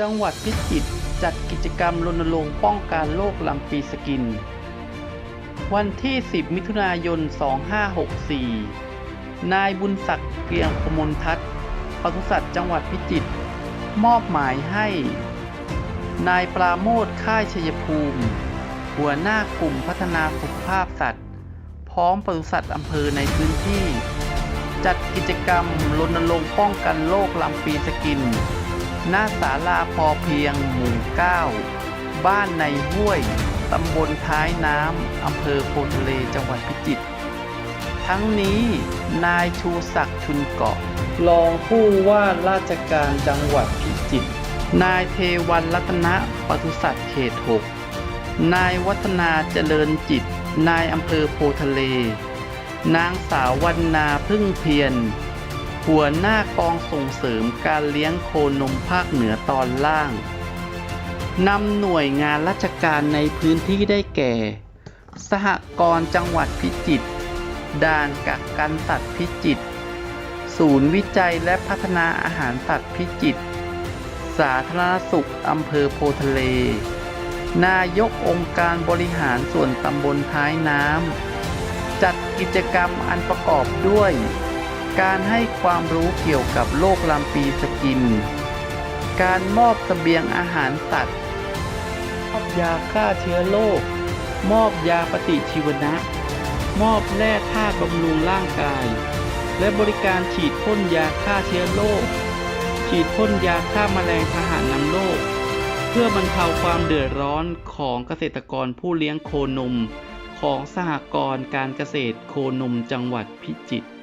จังหวัดพิจิตรจัดกิจกรรมรณรงค์ป้องกันโรคลำปีสกิน วันที่ 10 มิถุนายน 2564 นายบุญศักดิ์เกรียงกมลทัศน์ปศุสัตว์จังหวัดพิจิตรมอบหมายให้ นายปราโมทค่ายชัยภูมิ หัวหน้ากลุ่มพัฒนาสุขภาพสัตว์ พร้อมปศุสัตว์อำเภอในพื้นที่ จัดกิจกรรมรณรงค์ป้องกันโรคลำปีสกิน หน้าศาลาพอเพียงหมู่9บ้านในห้วย ตำบลท้ายน้ำ อำเภอโพทะเลจังหวัดพิจิตร ทั้งนี้นายชูศักดิ์ชุนเกาะ รองผู้ว่าราชการจังหวัดพิจิตร นายเทวันรัตนะปศุสัตว์เขต6นายวัฒนาเจริญจิต นายอำเภอโพทะเล นางสาววรรณาพึ่งเพียร หัวหน้ากองส่งเสริมการเลี้ยงโคนมภาคเหนือตอนล่างนำหน่วยงานราชการในพื้นที่ได้แก่ สหกรณ์จังหวัดพิจิตร ด่านกักกันสัตว์พิจิตร ศูนย์วิจัยและพัฒนาอาหารสัตว์พิจิตร สาธารณสุขอำเภอโพทะเล นายกองค์การบริหารส่วนตำบลท้ายน้ำ จัดกิจกรรมอันประกอบด้วย การให้ความรู้เกี่ยวกับโรคลำปีสกิน การมอบเสบียงอาหารสัตว์ มอบยาฆ่าเชื้อโรค มอบยาปฏิชีวนะ มอบแร่ธาตุบำรุงร่างกาย และบริการฉีดพ่นยาฆ่าเชื้อโรค ฉีดพ่นยาฆ่าแมลงพาหานำโรค เพื่อบรรเทาความเดือดร้อนของเกษตรกรผู้เลี้ยงโคนม ของสหกรณ์การเกษตรโคนมจังหวัดพิจิตร